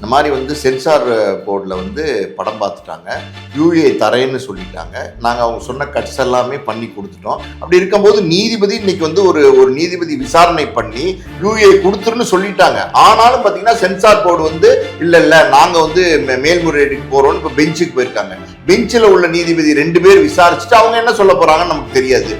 இந்த மாதிரி வந்து சென்சார் போர்டில் வந்து படம் பார்த்துட்டாங்க. யூஏ தரேன்னு சொல்லிட்டாங்க. நாங்கள் அவங்க சொன்ன கட்ஸ் எல்லாமே பண்ணி கொடுத்துட்டோம். அப்படி இருக்கும்போது நீதிபதி இன்னைக்கு வந்து ஒரு ஒரு நீதிபதி விசாரணை பண்ணி யூஏ கொடுத்துருன்னு சொல்லிட்டாங்க. ஆனாலும் பார்த்தீங்கன்னா சென்சார் போர்டு வந்து இல்லை இல்லை நாங்கள் வந்து மேல்முறையீடுக்கு போகிறோம்னு இப்போ பெஞ்சுக்கு போயிருக்காங்க. பெஞ்சில் உள்ள நீதிபதி ரெண்டு பேர் விசாரிச்சுட்டு அவங்க என்ன சொல்ல போகிறாங்கன்னு நமக்கு தெரியாது.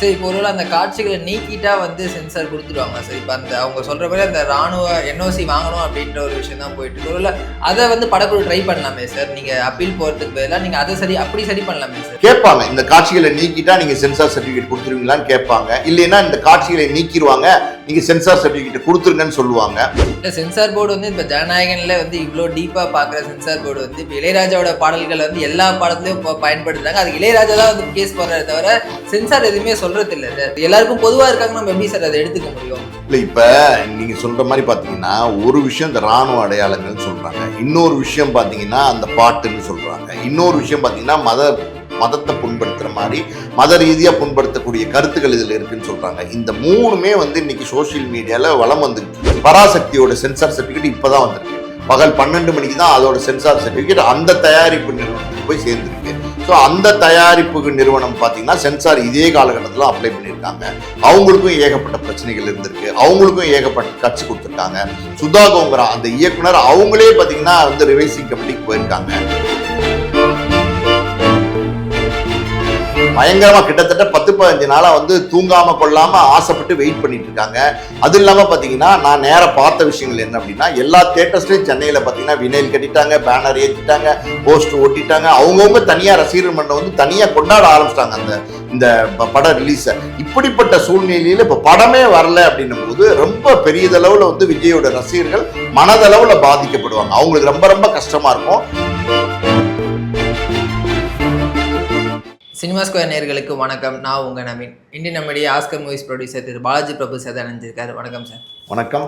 சரி இப்போ ஒருவேளை அந்த காட்சிகளை நீக்கிட்டா வந்து சென்சார் கொடுத்துருவாங்க சார் இப்போ அந்த அவங்க சொல்ற மாதிரி அந்த ராணுவ என்ஓசி வாங்கணும் அப்படின்ற ஒரு விஷயம் தான் போயிட்டு இருக்கு. ஒருவேளை அதை வந்து படக்குழு ட்ரை பண்ணலாமே சார் நீங்க அப்பீல் போறதுக்கு பதிலாக நீங்க அதை சரி அப்படி சரி பண்ணலாமே சார் கேட்பாங்க. இந்த காட்சிகளை நீக்கிட்டா நீங்க சென்சார் சர்டிபிகேட் கொடுத்துருவீங்களான்னு கேட்பாங்க. இல்லைன்னா இந்த காட்சிகளை நீக்கிடுவாங்க. நீங்க சென்சார் சர்டிபிகேட் கொடுத்துருங்கன்னு சொல்லுவாங்க. இல்லை சென்சார் போர்டு வந்து இப்போ ஜனநாயகன்ல வந்து இவ்வளோ டீப்பாக பார்க்குற சென்சார் போர்டு வந்து இப்போ இளையராஜாவோட பாடல்களை வந்து எல்லா பாடத்துலையும் இப்போ பயன்படுத்துறாங்க. அதுக்கு இளையராஜா தான் வந்து கேஸ் போடுறத தவிர சென்சார் எதுவுமே சொல்றது இல்லை எல்லாருக்கும் பொதுவாக இருக்காங்க. நம்ம எப்படி சார் அதை எடுத்துக்க முடியும்? இல்ல இப்ப நீங்க சொல்ற மாதிரி பாத்தீங்கன்னா ஒரு விஷயம் இந்த ராணுவ அடையாளங்கள்னு சொல்றாங்க. இன்னொரு விஷயம் பாத்தீங்கன்னா அந்த பாட்டுன்னு சொல்றாங்க. இன்னொரு விஷயம் பாத்தீங்கன்னா மத மதத்தை புண்படுத்துகிற மாதிரி மத ரீதியாக புண்படுத்தக்கூடிய கருத்துக்கள் இதில் இருக்குன்னு சொல்கிறாங்க இந்த மூணுமே வந்து இன்னைக்கு சோஷியல் மீடியாவில் வளம் வந்துருக்கு பராசக்தியோட சென்சார் சர்டிஃபிகேட் இப்போ தான் வந்திருக்கு. பகல் பன்னெண்டு மணிக்கு தான் அதோட சென்சார் சர்டிஃபிகேட் அந்த தயாரிப்பு நிறுவனத்துக்கு போய் சேர்ந்துருக்கு. ஸோ அந்த தயாரிப்புக்கு நிறுவனம் பார்த்தீங்கன்னா சென்சார் இதே காலகட்டத்தில் அப்ளை பண்ணியிருக்காங்க. அவங்களுக்கும் ஏகப்பட்ட பிரச்சனைகள் இருந்திருக்கு. அவங்களுக்கும் ஏகப்பட்ட கட்சி கொடுத்துருக்காங்க. சுதா கோங்கரா அந்த இயக்குனர் அவங்களே பார்த்தீங்கன்னா வந்து ரிவைசிங் கமிட்டிக்கு போயிருக்காங்க. பயங்கரமா கிட்டத்தட்ட பத்து பதினஞ்சு நாளா வந்து தூங்காம கொள்ளாம ஆசைப்பட்டு வெயிட் பண்ணிட்டு இருக்காங்க. அது இல்லாம பாத்தீங்கன்னா நான் நேர பார்த்த விஷயங்கள் என்ன அப்படின்னா எல்லா தேட்டர்ஸ்லயும் சென்னையில பாத்தீங்கன்னா வினைல் கட்டிட்டாங்க பேனர் ஏற்றிட்டாங்க போஸ்ட் ஒட்டிட்டாங்க. அவங்கவுங்க தனியா ரசிகர் மன்றம் வந்து தனியா கொண்டாட ஆரம்பிச்சிட்டாங்க அந்த இந்த ப- பட ரிலீஸ இப்படிப்பட்ட சூழ்நிலையில இப்ப படமே வரல அப்படின்னும் போது ரொம்ப பெரியதளவில் வந்து விஜயோட ரசிகர்கள் மனதளவுல பாதிக்கப்படுவாங்க. அவங்களுக்கு ரொம்ப ரொம்ப கஷ்டமா இருக்கும். சினிமா ஸ்கொயர் நேர்களுக்கு வணக்கம். நான் உங்க நவீன். இந்தியன் நம்முடைய ஆஸ்கர் மூவிஸ் ப்ரொடியூசர் திரு. பாலாஜி பிரபு சார் அணிஞ்சிருக்காரு வணக்கம் சார். வணக்கம்.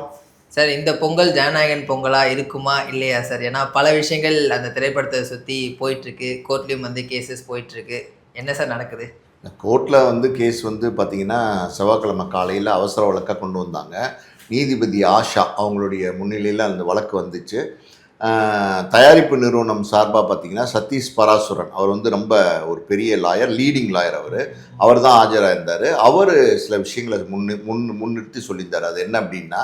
சார் இந்த பொங்கல் ஜனநாயகன் பொங்கலா இருக்குமா இல்லையா சார்? ஏன்னா பல விஷயங்கள் அந்த திரைப்படத்தை சுற்றி போயிட்டுருக்கு. கோர்ட்லேயும் வந்து கேசஸ் போயிட்டுருக்கு. என்ன சார் நடக்குது? கோர்ட்டில் வந்து கேஸ் வந்து பார்த்தீங்கன்னா செவ்வாய்க்கிழமை காலையில் அவசர வழக்காக கொண்டு வந்தாங்க. நீதிபதி ஆஷா அவங்களுடைய முன்னிலையில் அந்த வழக்கு வந்துச்சு. தயாரிப்பு நிறுவனம் சார்பாக பார்த்தீங்கன்னா சதீஷ் பராசுரன். அவர் வந்து ரொம்ப ஒரு பெரிய லாயர் லீடிங் லாயர் அவர். அவர் தான் ஆஜராக இருந்தார் அவர் சில விஷயங்களை முன்னு முன் முன்னிறுத்தி சொல்லியிருந்தார். அது என்ன அப்படின்னா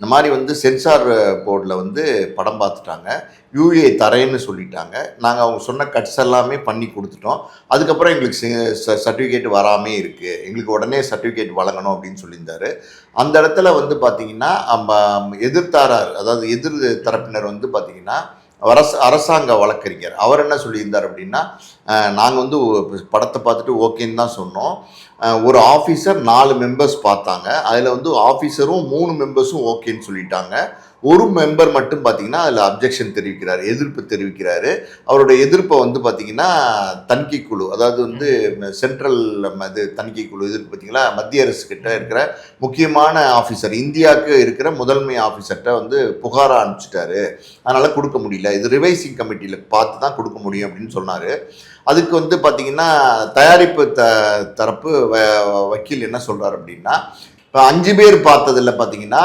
இந்த மாதிரி வந்து சென்சார் போர்டில் வந்து படம் பார்த்துட்டாங்க. யூஏ தரேன்னு சொல்லிட்டாங்க. நாங்கள் அவங்க சொன்ன கட்ஸ் எல்லாமே பண்ணி கொடுத்துட்டோம். அதுக்கப்புறம் எங்களுக்கு சர்டிஃபிகேட் வராமே இருக்குது எங்களுக்கு உடனே சர்டிஃபிகேட் வழங்கணும் அப்படின்னு சொல்லியிருந்தாரு. அந்த இடத்துல வந்து பார்த்தீங்கன்னா நம்ம எதிர்த்தாரார் அதாவது எதிர் தரப்பினர் வந்து பார்த்திங்கன்னா அரசு அரசாங்க வழக்கறிஞர். அவர் என்ன சொல்லியிருந்தார் அப்படின்னா நாங்கள் வந்து படத்தை பார்த்துட்டு ஓகேன்னு தான் சொன்னோம். ஒரு ஆஃபீஸர் நாலு மெம்பர்ஸ் பார்த்தாங்க. அதில் வந்து ஆஃபீஸரும் மூணு மெம்பர்ஸும் ஓகேன்னு சொல்லிட்டாங்க. ஒரு மெம்பர் மட்டும் பார்த்தீங்கன்னா அதில் அப்ஜெக்ஷன் தெரிவிக்கிறார் எதிர்ப்பு தெரிவிக்கிறாரு. அவரோட எதிர்ப்பை வந்து பார்த்தீங்கன்னா தணிக்கை குழு அதாவது வந்து சென்ட்ரல் இது தணிக்கை குழு எதிர்ப்பு பார்த்தீங்களா மத்திய அரசு கிட்ட இருக்கிற முக்கியமான ஆஃபீஸர் இந்தியாவுக்கு இருக்கிற முதன்மை ஆஃபீஸர்கிட்ட வந்து புகாராக அனுப்பிச்சிட்டாரு. அதனால் கொடுக்க முடியல. இது ரிவைசிங் கமிட்டியில் பார்த்து தான் கொடுக்க முடியும் அப்படின்னு சொன்னார். அதுக்கு வந்து பார்த்தீங்கன்னா தயாரிப்பு த தரப்பு வ- வக்கீல் என்ன சொல்கிறார் அப்படின்னா இப்போ அஞ்சு பேர் பார்த்ததில் பார்த்தீங்கன்னா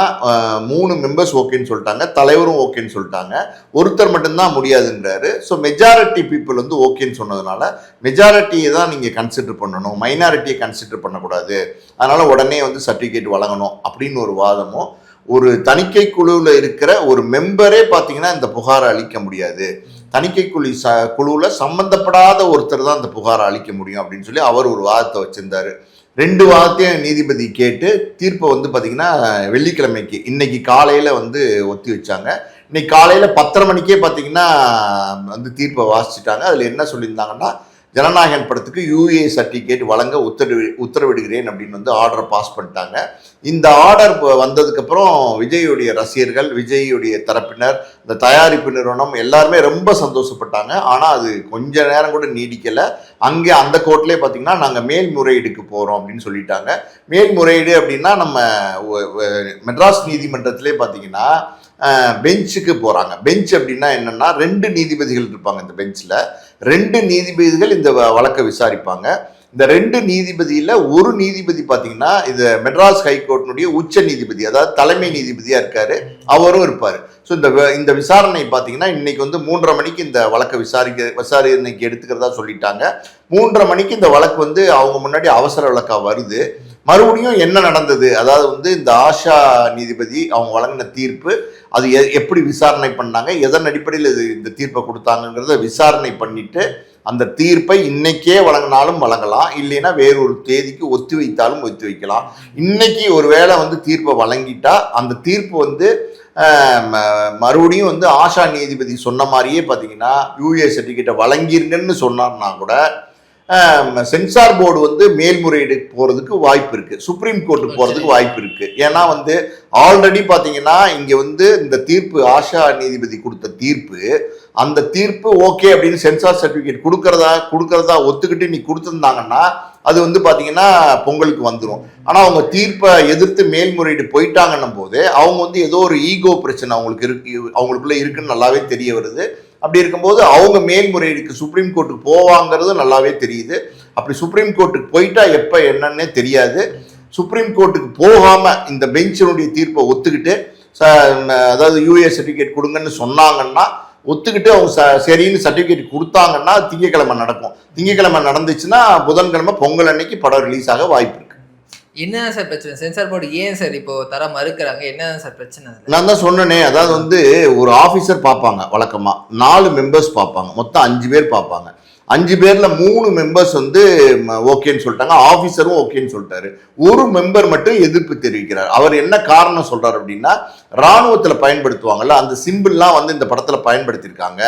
மூணு மெம்பர்ஸ் ஓகேன்னு சொல்லிட்டாங்க தலைவரும் ஓகேன்னு சொல்லிட்டாங்க. ஒருத்தர் மட்டும்தான் முடியாதுன்றாரு. ஸோ மெஜாரிட்டி பீப்புள் வந்து ஓகேன்னு சொன்னதுனால மெஜாரிட்டியை தான் நீங்கள் கன்சிடர் பண்ணணும். மைனாரிட்டியை கன்சிடர் பண்ணக்கூடாது. அதனால் உடனே வந்து சர்டிஃபிகேட் வழங்கணும் அப்படின்னு ஒரு வாதமும் ஒரு தணிக்கை குழுவில் இருக்கிற ஒரு மெம்பரே பார்த்தீங்கன்னா இந்த புகாரை அளிக்க முடியாது. தணிக்கை குழு ச குழுவில் சம்மந்தப்படாத ஒருத்தர் தான் இந்த புகாரை அளிக்க முடியும் அப்படின்னு சொல்லி அவர் ஒரு வாதத்தை வச்சுருந்தாரு. ரெண்டு வாரத்தையும் நீதிபதி கேட்டு தீர்ப்பை வந்து பார்த்தீங்கன்னா வெள்ளிக்கிழமைக்கு இன்னைக்கு காலையில் வந்து ஒத்தி வச்சாங்க. இன்னைக்கு காலையில் பத்தரை மணிக்கே பார்த்தீங்கன்னா வந்து தீர்ப்பை வாசிச்சிட்டாங்க. அதில் என்ன சொல்லியிருந்தாங்கன்னா ஜனநாயகன் படத்துக்கு யூஏ சர்டிஃபிகேட் வழங்க உத்தரவி உத்தரவிடுகிறேன் அப்படின்னு வந்து ஆர்டர் பாஸ் பண்ணிட்டாங்க. இந்த ஆர்டர் வந்ததுக்கப்புறம் விஜயுடைய ரசிகர்கள் விஜயுடைய தரப்பினர் இந்த தயாரிப்பு நிறுவனம் எல்லாருமே ரொம்ப சந்தோஷப்பட்டாங்க. ஆனால் அது கொஞ்ச நேரம் கூட நீடிக்கலை. அங்கே அந்த கோர்ட்லேயே பார்த்தீங்கன்னா நாங்கள் மேல்முறையீடுக்கு போகிறோம் அப்படின்னு சொல்லிட்டாங்க. மேல்முறையீடு அப்படின்னா நம்ம மெட்ராஸ் நீதிமன்றத்திலே பார்த்தீங்கன்னா பெஞ்சுக்கு போகிறாங்க பெஞ்ச் அப்படின்னா என்னென்னா ரெண்டு நீதிபதிகள் இருப்பாங்க இந்த பெஞ்சில். ரெண்டு நீதிபதிகள் இந்த வ- வழக்கை விசாரிப்பாங்க. இந்த ரெண்டு நீதிபதியில் ஒரு நீதிபதி பார்த்தீங்கன்னா இது மெட்ராஸ் ஹைகோர்ட்டினுடைய உச்ச நீதிபதி அதாவது தலைமை நீதிபதியாக இருக்கார். அவரும் இருப்பார். ஸோ இந்த இந்த விசாரணை பார்த்தீங்கன்னா இன்னைக்கு வந்து மூன்றரை மணிக்கு இந்த வழக்கை விசாரிக்க விசாரணைக்கு எடுத்துக்கிறதா சொல்லிட்டாங்க. மூன்றரை மணிக்கு இந்த வழக்கு வந்து அவங்க முன்னாடி அவசர வழக்காக வருது. மறுபடியும் என்ன நடந்தது? அதாவது வந்து இந்த ஆஷா நீதிபதி அவங்க வழங்கின தீர்ப்பு அது எ- எப்படி விசாரணை பண்ணாங்க? எதன் அடிப்படையில் இது இந்த தீர்ப்பை கொடுத்தாங்கங்கிறத விசாரணை பண்ணிட்டு அந்த தீர்ப்பை இன்னைக்கே வழங்கினாலும் வழங்கலாம். இல்லைன்னா வேறொரு தேதிக்கு ஒத்தி வைத்தாலும் ஒத்தி வைக்கலாம். இன்னைக்கு ஒருவேளை வந்து தீர்ப்பை வழங்கிட்டா அந்த தீர்ப்பு வந்து ம- மறுபடியும் வந்து ஆஷா நீதிபதி சொன்ன மாதிரியே பார்த்தீங்கன்னா யூஏ சர்டிஃபிகேட்டை வழங்கிருங்கன்னு சொன்னார்னா கூட சென்சார் போர்டு வந்து மேல்முறையீடு போகிறதுக்கு வாய்ப்பு இருக்குது சுப்ரீம் கோர்ட்டுக்கு போகிறதுக்கு வாய்ப்பு இருக்குது ஏன்னா வந்து ஆல்ரெடி பார்த்தீங்கன்னா இங்கே வந்து இந்த தீர்ப்பு ஆஷா நீதிபதி கொடுத்த தீர்ப்பு அந்த தீர்ப்பு ஓகே அப்படின்னு சென்சார் சர்டிஃபிகேட் கொடுக்கறதா கொடுக்கறதா ஒத்துக்கிட்டு நீ கொடுத்துருந்தாங்கன்னா அது வந்து பார்த்தீங்கன்னா பொங்கலுக்கு வந்துடும் ஆனால் அவங்க தீர்ப்பை எதிர்த்து மேல்முறையீடு போயிட்டாங்கன்னும் போது அவங்க வந்து ஏதோ ஒரு ஈகோ பிரச்சனை அவங்களுக்கு இருக்கு அவங்களுக்குள்ள இருக்குன்னு நல்லாவே தெரிய வருது. அப்படி இருக்கும்போது அவங்க மேல்முறையீடுக்கு சுப்ரீம் கோர்ட்டுக்கு போவாங்கிறது நல்லாவே தெரியுது. அப்படி சுப்ரீம் கோர்ட்டுக்கு போயிட்டா எப்போ என்னன்னே தெரியாது. சுப்ரீம் கோர்ட்டுக்கு போகாமல் இந்த பெஞ்சினுடைய தீர்ப்பை ஒத்துக்கிட்டு ச- அதாவது யூஏ சர்டிஃபிகேட் கொடுங்கன்னு சொன்னாங்கன்னா ஒத்துக்கிட்டு அவங்க ச- சரின்னு சர்டிஃபிகேட் கொடுத்தாங்கன்னா திங்கக்கிழமை நடக்கும். திங்கக்கிழமை நடந்துச்சுன்னா புதன்கிழமை பொங்கல் அன்னைக்கு படம் ரிலீஸ் ஆக வாய்ப்பு என்ன சார் பிரச்சனை? சென்சார் போர்டு ஏன் சார் இப்போ தர மறுக்கிறாங்க? என்ன சார் பிரச்சனை நான் தான் சொன்னேனே அதாவது வந்து ஒரு ஆஃபீஸர் பார்ப்பாங்க வழக்கமாக நாலு மெம்பர்ஸ் பார்ப்பாங்க மொத்தம் அஞ்சு பேர் பார்ப்பாங்க. அஞ்சு பேரில் மூணு மெம்பர்ஸ் வந்து ஓகேன்னு சொல்லிட்டாங்க ஆஃபீஸரும் ஓகேன்னு சொல்லிட்டாரு. ஒரு மெம்பர் மட்டும் எதிர்ப்பு தெரிவிக்கிறார். அவர் என்ன காரணம் சொல்கிறார் அப்படின்னா ராணுவத்தில் பயன்படுத்துவாங்கல்ல அந்த சிம்பிள்லாம் வந்து இந்த படத்தில் பயன்படுத்தியிருக்காங்க.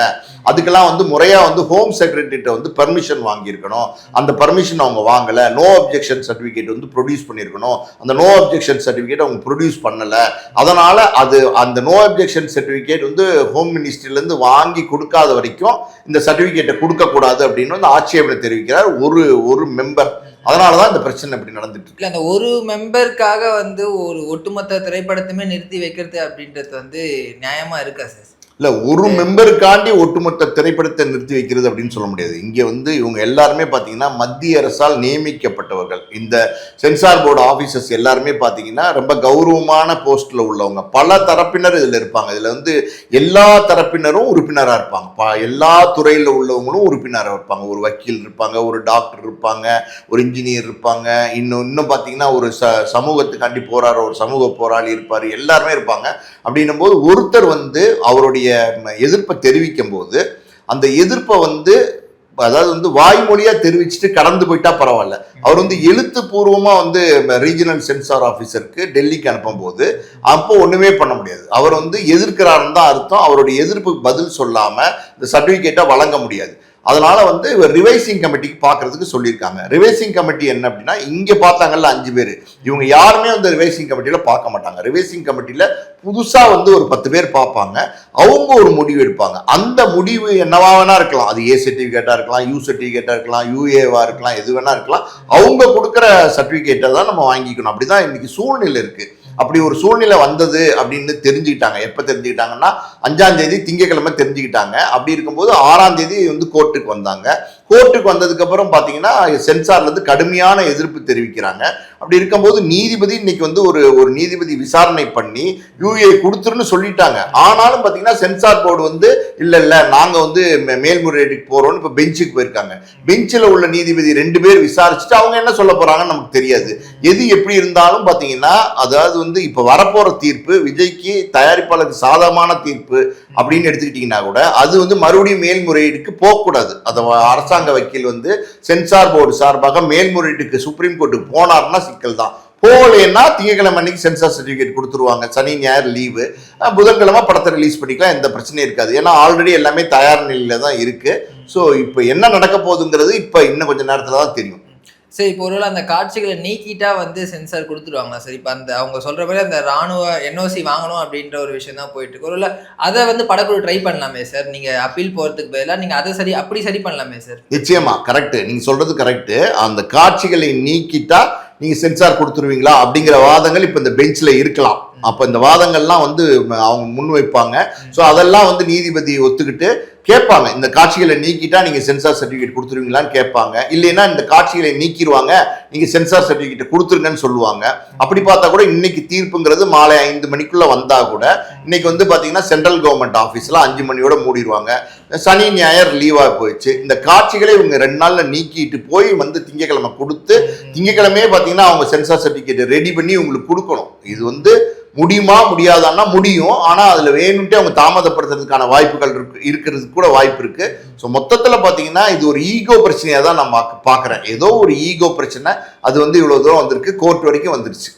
அதுக்கெல்லாம் வந்து முறையாக வந்து ஹோம் செக்ரட்டரிட்ட வந்து பர்மிஷன் வாங்கியிருக்கணும். அந்த பர்மிஷன் அவங்க வாங்கலை. நோ அப்ஜெக்ஷன் சர்டிஃபிகேட் வந்து ப்ரொடியூஸ் பண்ணியிருக்கணும். அந்த நோ அப்ஜெக்ஷன் சர்டிஃபிகேட் அவங்க ப்ரொடியூஸ் பண்ணல. அதனால் அது அந்த நோ அப்ஜெக்ஷன் சர்டிஃபிகேட் வந்து ஹோம் மினிஸ்ட்ரியிலேருந்து வாங்கி கொடுக்காத வரைக்கும் இந்த சர்டிஃபிகேட்டை கொடுக்கக்கூடாது அப்படின்னு வந்து ஆட்சேபனை தெரிவிக்கிறார் ஒரு ஒரு மெம்பர் அதனால தான் இந்த பிரச்சனை இப்படி நடந்துட்டு இருக்கு. அந்த ஒரு மெம்பருக்காக வந்து ஒரு ஒட்டுமொத்த திரைப்படத்தையுமே நிறுத்தி வைக்கிறது அப்படின்றது வந்து நியாயமா இருக்கா சார்? இல்ல ஒரு மெம்பருக்காண்டி ஒட்டுமொத்த திரைப்படத்தை நிறுத்தி வைக்கிறது அப்படின்னு சொல்ல முடியாது. இங்க வந்து இவங்க எல்லாருமே பாத்தீங்கன்னா மத்திய அரசால் நியமிக்கப்பட்டவர்கள். இந்த சென்சார் போர்டு ஆபீசர்ஸ் எல்லாருமே பாத்தீங்கன்னா ரொம்ப கௌரவமான போஸ்ட்ல உள்ளவங்க. பல தரப்பினர் இதுல இருப்பாங்க. இதுல வந்து எல்லா தரப்பினரும் உறுப்பினரா இருப்பாங்க. எல்லா துறையில உள்ளவங்களும் உறுப்பினரா இருப்பாங்க. ஒரு வக்கீல் இருப்பாங்க ஒரு டாக்டர் இருப்பாங்க ஒரு இன்ஜினியர் இருப்பாங்க. இன்னும் இன்னும் பாத்தீங்கன்னா ஒரு ச சமூகத்துக்காண்டி போராடுற ஒரு சமூக போராளி இருப்பாரு. எல்லாருமே இருப்பாங்க. அப்படின்னும் போது ஒருத்தர் வந்து அவருடைய எதிர்ப்பை தெரிவிக்கும் போது அந்த எதிர்ப்பை வந்து அதாவது வந்து வாய்மொழியா தெரிவிச்சுட்டு கடந்து போயிட்டா பரவாயில்ல. அவர் வந்து எழுத்துப்பூர்வமா வந்து ரீஜனல் சென்சார் ஆஃபீஸருக்கு டெல்லிக்கு அனுப்பும்போது அப்போ ஒண்ணுமே பண்ண முடியாது. அவர் வந்து எதிர்க்கிறாருன்னு தான் அர்த்தம். அவருடைய எதிர்ப்புக்கு பதில் சொல்லாம இந்த சர்டிபிகேட்டை வழங்க முடியாது. அதனால வந்து இவர் ரிவைசிங் கமிட்டிக்கு பார்க்கறதுக்கு சொல்லியிருக்காங்க. ரிவைசிங் கமிட்டி என்ன அப்படின்னா இங்கே பார்த்தாங்கல்ல அஞ்சு பேர். இவங்க யாருமே வந்து ரிவைசிங் கமிட்டியில் பார்க்க மாட்டாங்க. ரிவைசிங் கமிட்டியில் புதுசாக வந்து ஒரு பத்து பேர் பார்ப்பாங்க. அவங்க ஒரு முடிவு எடுப்பாங்க. அந்த முடிவு என்னவா வேணா இருக்கலாம். அது ஏ சர்டிஃபிகேட்டாக இருக்கலாம் யூ சர்டிஃபிகேட்டாக இருக்கலாம் யூஏவா இருக்கலாம் எது வேணா இருக்கலாம். அவங்க கொடுக்குற சர்டிஃபிகேட்டை தான் நம்ம வாங்கிக்கணும். அப்படி தான் இன்னைக்கு சூழ்நிலை இருக்குது அப்படி ஒரு சூழ்நிலை வந்தது அப்படின்னு தெரிஞ்சுக்கிட்டாங்க. எப்போ தெரிஞ்சுக்கிட்டாங்கன்னா அஞ்சாம் தேதி திங்கக்கிழமை தெரிஞ்சுக்கிட்டாங்க. அப்படி இருக்கும்போது ஆறாம் தேதி வந்து கோர்ட்டுக்கு வந்தாங்க. கோர்ட்டுக்கு வந்ததுக்கு அப்புறம் பார்த்தீங்கன்னா சென்சார்ல இருந்து கடுமையான எதிர்ப்பு தெரிவிக்கிறாங்க. அப்படி இருக்கும்போது நீதிபதி இன்னைக்கு வந்து ஒரு ஒரு நீதிபதி விசாரணை பண்ணி யூஏ கொடுத்துருன்னு சொல்லிட்டாங்க. ஆனாலும் பார்த்தீங்கன்னா சென்சார் போர்டு வந்து இல்லை இல்லை நாங்கள் வந்து மேல்முறையீட்டுக்கு போகிறோம்னு இப்போ பெஞ்சுக்கு போயிருக்காங்க. பெஞ்சில் உள்ள நீதிபதி ரெண்டு பேர் விசாரிச்சுட்டு அவங்க என்ன சொல்ல போகிறாங்கன்னு நமக்கு தெரியாது. எது எப்படி இருந்தாலும் பார்த்தீங்கன்னா அதாவது வந்து இப்போ வரப்போகிற தீர்ப்பு விஜய்க்கு தயாரிப்பாளருக்கு சாதகமான தீர்ப்பு அப்படின்னு எடுத்துக்கிட்டிங்கன்னா கூட அது வந்து மறுபடியும் மேல்முறையீடுக்கு போகக்கூடாது. அதை வ- அரசாங்க வக்கீல் வந்து சென்சார் போர்டு சார்பாக மேல்முறையீட்டுக்கு சுப்ரீம் கோர்ட்டுக்கு போனார்னா சிக்கல் தான். போகலைன்னா திங்கக்கிழமை அன்னைக்கு சென்சார் சர்டிஃபிகேட் கொடுத்துருவாங்க. சனி ஞாயிறு லீவு. புதன்கிழமை படத்தை ரிலீஸ் பண்ணிக்கலாம். எந்த பிரச்சனையும் இருக்காது. ஏன்னா ஆல்ரெடி எல்லாமே தயார் நிலையில தான் இருக்கு. ஸோ இப்போ என்ன நடக்க போகுதுங்கிறது இப்போ இன்னும் கொஞ்ச நேரத்தில் தான் தெரியும். சரி இப்போ ஒருவேளை அந்த காட்சிகளை நீக்கிட்டா வந்து சென்சார் கொடுத்துருவாங்களா சரி இப்போ அந்த அவங்க சொல்ற மாதிரி அந்த ராணுவ என்ஓசி வாங்கணும் அப்படின்ற ஒரு விஷயம் தான் போயிட்டு இருக்கு. ஒருவேளை அதை வந்து படக்குழு ட்ரை பண்ணலாமே சார் நீங்க அப்பீல் போறதுக்கு பதிலாக நீங்க அதை சரி அப்படி சரி பண்ணலாமே சார் நிச்சயமா கரெக்ட் நீங்க சொல்றது கரெக்ட் அந்த காட்சிகளை நீக்கிட்டா நீங்க சென்சார் கொடுத்துருவீங்களா? அப்படிங்கிற வாதங்கள் இப்ப இந்த பெஞ்ச்ல இருக்கலாம். அப்ப இந்த வாதங்கள்லாம் வந்து அவங்க முன்வைப்பாங்க. ஸோ அதெல்லாம் வந்து நீதிபதி ஒத்துக்கிட்டு கேட்பாங்க. இந்த காட்சிகளை நீக்கிட்டா நீங்க சென்சார் சர்டிஃபிகேட் கொடுத்துருவீங்களான்னு கேட்பாங்க. இல்லைன்னா இந்த காட்சிகளை நீக்கிடுவாங்க நீங்க சென்சார் சர்டிஃபிகேட் கொடுத்துருங்கன்னு சொல்லுவாங்க. அப்படி பார்த்தா கூட இன்னைக்கு தீர்ப்புங்கிறது மாலை ஐந்து மணிக்குள்ள வந்தா கூட இன்னைக்கு வந்து பாத்தீங்கன்னா சென்ட்ரல் கவர்மெண்ட் ஆஃபீஸ்ல அஞ்சு மணியோட மூடிடுவாங்க சனி ஞாயிறு லீவாக போயிடுச்சு. இந்த காட்சிகளை இவங்க ரெண்டு நாள்ல நீக்கிட்டு போய் வந்து திங்கக்கிழமை கொடுத்து திங்கக்கிழமையே பாத்தீங்கன்னா அவங்க சென்சார் சர்டிஃபிகேட் ரெடி பண்ணி உங்களுக்கு கொடுக்கணும். இது வந்து முடியுமா முடியாதான்னா முடியும். ஆனால் அதில் வேணும்ட்டு அவங்க தாமதப்படுத்துறதுக்கான வாய்ப்புகள் இருக்கு இருக்கிறதுக்கு கூட வாய்ப்பு இருக்கு. ஸோ மொத்தத்தில் பார்த்தீங்கன்னா இது ஒரு ஈகோ பிரச்சனையாக தான் நான் பாக்க- பார்க்குறேன் ஏதோ ஒரு ஈகோ பிரச்சனை அது வந்து இவ்வளோ தூரம் வந்திருக்கு கோர்ட் வரைக்கும் வந்துருச்சு.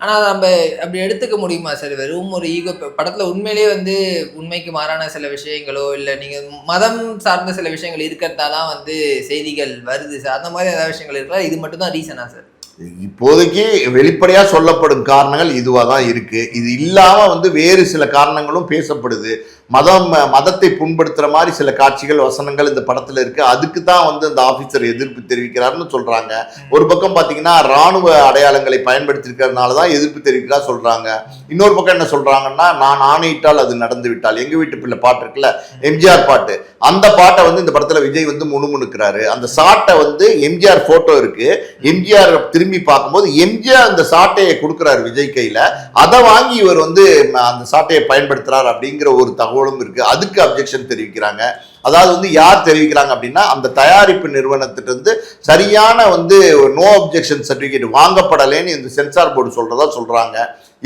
ஆனால் நம்ம அப்படி எடுத்துக்க முடியுமா சார்? வெறும் ஒரு ஈகோ படத்தில் உண்மையிலேயே வந்து உண்மைக்கு மாறான சில விஷயங்களோ இல்லை நீங்கள் மதம் சார்ந்த சில விஷயங்கள் இருக்கிறதாலாம் வந்து செய்திகள் வருது சார். அந்த மாதிரி ஏதாவது விஷயங்கள் இருக்கா? இது மட்டும் தான் ரீசனா சார்? இப்போதைக்கு வெளிப்படையாக சொல்லப்படும் காரணங்கள் இதுவாக தான் இருக்குது இது இல்லாமல் வந்து வேறு சில காரணங்களும் பேசப்படுது. மதம் மதத்தை புண்படுத்துகிற மாதிரி சில காட்சிகள் வசனங்கள் இந்த படத்தில் இருக்குது அதுக்கு தான் வந்து இந்த ஆஃபீஸர் எதிர்ப்பு தெரிவிக்கிறாருன்னு சொல்கிறாங்க ஒரு பக்கம் பார்த்தீங்கன்னா ராணுவ அடையாளங்களை பயன்படுத்தியிருக்கிறதுனால தான் எதிர்ப்பு தெரிவிக்கிறா சொல்கிறாங்க இன்னொரு பக்கம் என்ன சொல்கிறாங்கன்னா நான் ஆணையிட்டால் அது நடந்து விட்டால். எங்கள் வீட்டு பிள்ளை பாட்டு இருக்குல்ல எம்ஜிஆர் பாட்டு. அந்த பாட்டை வந்து இந்த படத்தில் விஜய் வந்து முணுமுணுக்கிறாரு. அந்த சாட்டை வந்து எம்ஜிஆர் ஃபோட்டோ இருக்குது எம்ஜிஆர் திரும்பி பார்க்கும்போது எம்ஜிஆர் அந்த சாட்டையை கொடுக்குறாரு விஜய் கையில். அதை வாங்கி இவர் வந்து அந்த சாட்டையை பயன்படுத்துகிறார் அப்படிங்கிற ஒரு தகவலும் இருக்கு. அதுக்கு அப்ஜெக்ஷன் தெரிவிக்கிறாங்க. அதாவது வந்து யார் தெரிவிக்கிறாங்க அப்படின்னா அந்த தயாரிப்பு நிறுவனத்திட்டிருந்து சரியான வந்து நோ அப்ஜெக்ஷன் சர்டிஃபிகேட் வாங்கப்படலைன்னு இந்த சென்சார் போர்டு சொல்றதா சொல்றாங்க.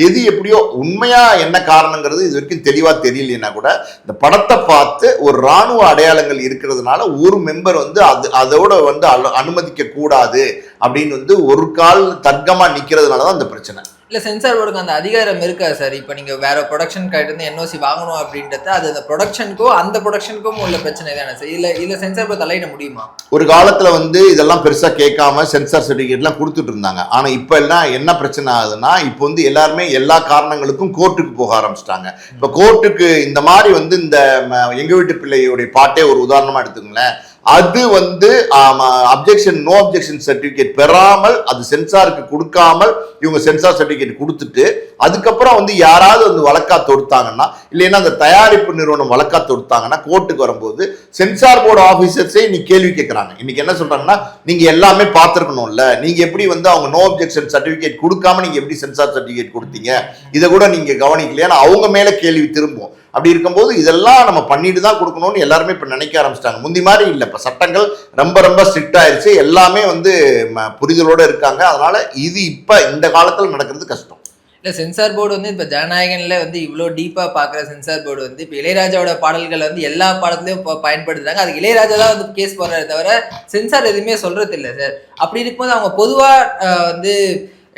எது எப்படியோ உண்மையா என்ன காரணங்கிறது இது வரைக்கும் தெளிவா தெரியலனா கூட இந்த படத்தை பார்த்து ஒரு ராணுவ அடையாளங்கள் இருக்கிறதுனால ஒரு மெம்பர் வந்து அது அதோட வந்து அனுமதிக்க கூடாது அப்படின்னு வந்து ஒரு கால் தர்க்கமா நிக்கிறதுனால தான் அந்த பிரச்சனை. இல்லை சென்சார் போர்டுக்கு அந்த அதிகாரம் இருக்கா சார் இப்போ நீங்கள் வேற ப்ரொடக்ஷன் கிட்ட இருந்து என்ஓசி வாங்கணும் அப்படின்றது அது அந்த ப்ரொடக்ஷனுக்கும் அந்த ப்ரொடக்ஷனுக்கும் உள்ள பிரச்சனை தானே சார் இல்லை இல்லை சென்சார் போர்டு தலையிட முடியுமா? ஒரு காலத்தில் வந்து இதெல்லாம் பெருசாக கேட்காம சென்சார் சர்டிஃபிகேட்லாம் கொடுத்துட்டு இருந்தாங்க. ஆனால் இப்போ எல்லாம் என்ன பிரச்சனை ஆகுதுன்னா இப்போ வந்து எல்லாருமே எல்லா காரணங்களுக்கும் கோர்ட்டுக்கு போக ஆரம்பிச்சிட்டாங்க. இப்போ கோர்ட்டுக்கு இந்த மாதிரி வந்து இந்த எங்கள் வீட்டு பிள்ளையுடைய பாட்டே ஒரு உதாரணமாக எடுத்துக்கங்களேன். அது வந்து அப்ஜெக்ஷன் நோ அப்ஜெக்ஷன் சர்டிபிகேட் பெறாமல் அது சென்சாருக்கு கொடுக்காமல் இவங்க சென்சார் சர்டிபிகேட் கொடுத்துட்டு அதுக்கப்புறம் வந்து யாராவது வந்து வழக்கா தொடுத்தாங்கன்னா இல்லைன்னா அந்த தயாரிப்பு நிறுவனம் வழக்கா தொடுத்தாங்கன்னா கோர்ட்டுக்கு வரும்போது சென்சார் போர்டு ஆஃபீஸர்ஸே இன்னைக்கு கேள்வி கேட்கறாங்க. இன்னைக்கு என்ன சொல்றாங்கன்னா நீங்க எல்லாமே பார்த்துருக்கணும்ல. நீங்க எப்படி வந்து அவங்க நோ அப்ஜெக்ஷன் சர்டிபிகேட் கொடுக்காம நீங்க எப்படி சென்சார் சர்டிபிகேட் கொடுத்தீங்க? இதை கூட நீங்க கவனிக்கலையா? அவங்க மேல கேள்வி திரும்பும். அப்படி இருக்கும்போது இதெல்லாம் நம்ம பண்ணிட்டு தான் கொடுக்கணும்னு எல்லாருமே இப்போ நினைக்க ஆரம்பிச்சிட்டாங்க. முந்தி மாதிரி இல்லை. இப்போ சட்டங்கள் ரொம்ப ரொம்ப ஸ்ட்ரிக்ட் ஆயிடுச்சு எல்லாமே வந்து ம- இருக்காங்க. அதனால இது இப்போ இந்த காலத்தில் நடக்கிறது கஷ்டம். இல்லை சென்சார் போர்டு வந்து இப்போ ஜனநாயகனில் வந்து இவ்வளோ டீப்பாக பார்க்குற சென்சார் போர்டு வந்து இப்போ இளையராஜாவோட பாடல்கள் வந்து எல்லா பாடத்துலையும் இப்போ பயன்படுத்துறாங்க. அதுக்கு இளையராஜா தான் வந்து கேஸ் போடுறத தவிர சென்சார் எதுவுமே சொல்கிறது இல்லை சார் அப்படி இருக்கும்போது அவங்க பொதுவாக வந்து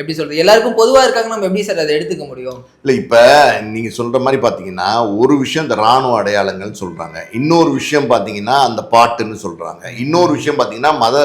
எப்படி சொல்றது? எல்லாருக்கும் பொதுவா இருக்காங்க நம்ம எப்படி சார் அதை எடுத்துக்க முடியும்? இல்லை இப்போ நீங்கள் சொல்கிற மாதிரி பார்த்தீங்கன்னா ஒரு விஷயம் இந்த ராணுவ அடையாளங்கள்னு சொல்கிறாங்க இன்னொரு விஷயம் பார்த்தீங்கன்னா அந்த பாட்டுன்னு சொல்கிறாங்க இன்னொரு விஷயம் பார்த்தீங்கன்னா மத